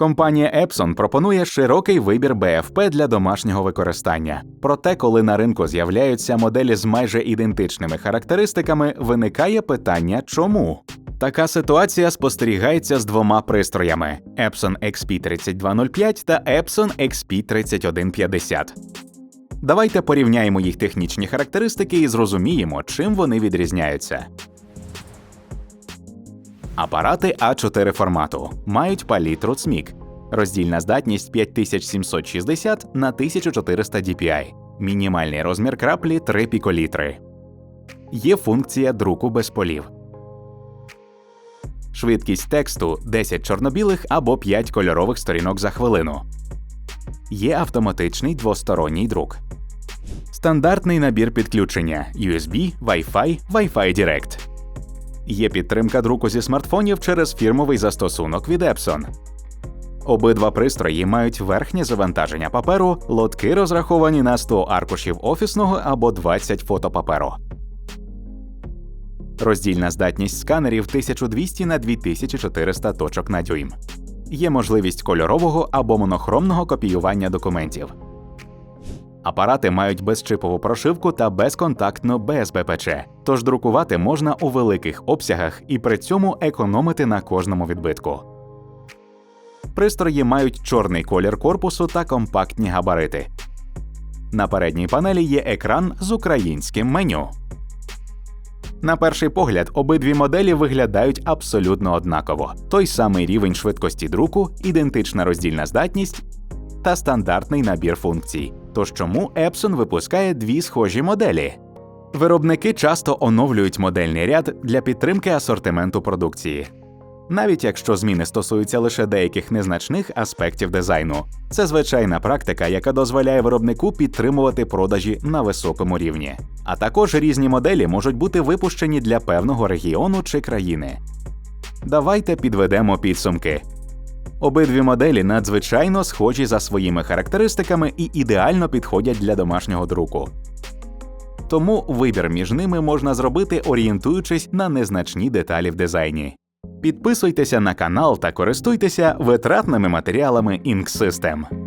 Компанія Epson пропонує широкий вибір БФП для домашнього використання. Проте, коли на ринку з'являються моделі з майже ідентичними характеристиками, виникає питання чому. Така ситуація спостерігається з двома пристроями: Epson XP3205 та Epson XP3150. Давайте порівняємо їх технічні характеристики і зрозуміємо, чим вони відрізняються. Апарати А4 формату мають палітру CMYK, роздільна здатність 5760 на 1400 dpi, мінімальний розмір краплі 3 піколітри. Є функція друку без полів. Швидкість тексту 10 чорнобілих або 5 кольорових сторінок за хвилину. Є автоматичний двосторонній друк. Стандартний набір підключення USB, Wi-Fi, Wi-Fi Direct. Є підтримка друку зі смартфонів через фірмовий застосунок від Epson. Обидва пристрої мають верхнє завантаження паперу, лотки розраховані на 100 аркушів офісного або 20 фотопаперу. Роздільна здатність сканерів 1200 на 2400 точок на дюйм. Є можливість кольорового або монохромного копіювання документів. Апарати мають безчипову прошивку та безконтактно без БПЧ, тож друкувати можна у великих обсягах і при цьому економити на кожному відбитку. Пристрої мають чорний колір корпусу та компактні габарити. На передній панелі є екран з українським меню. На перший погляд, обидві моделі виглядають абсолютно однаково: той самий рівень швидкості друку, ідентична роздільна здатність та стандартний набір функцій. Тож чому Epson випускає дві схожі моделі? Виробники часто оновлюють модельний ряд для підтримки асортименту продукції. Навіть якщо зміни стосуються лише деяких незначних аспектів дизайну, це звичайна практика, яка дозволяє виробнику підтримувати продажі на високому рівні. А також різні моделі можуть бути випущені для певного регіону чи країни. Давайте підведемо підсумки. Обидві моделі надзвичайно схожі за своїми характеристиками і ідеально підходять для домашнього друку. Тому вибір між ними можна зробити, орієнтуючись на незначні деталі в дизайні. Підписуйтеся на канал та користуйтеся витратними матеріалами Ink System.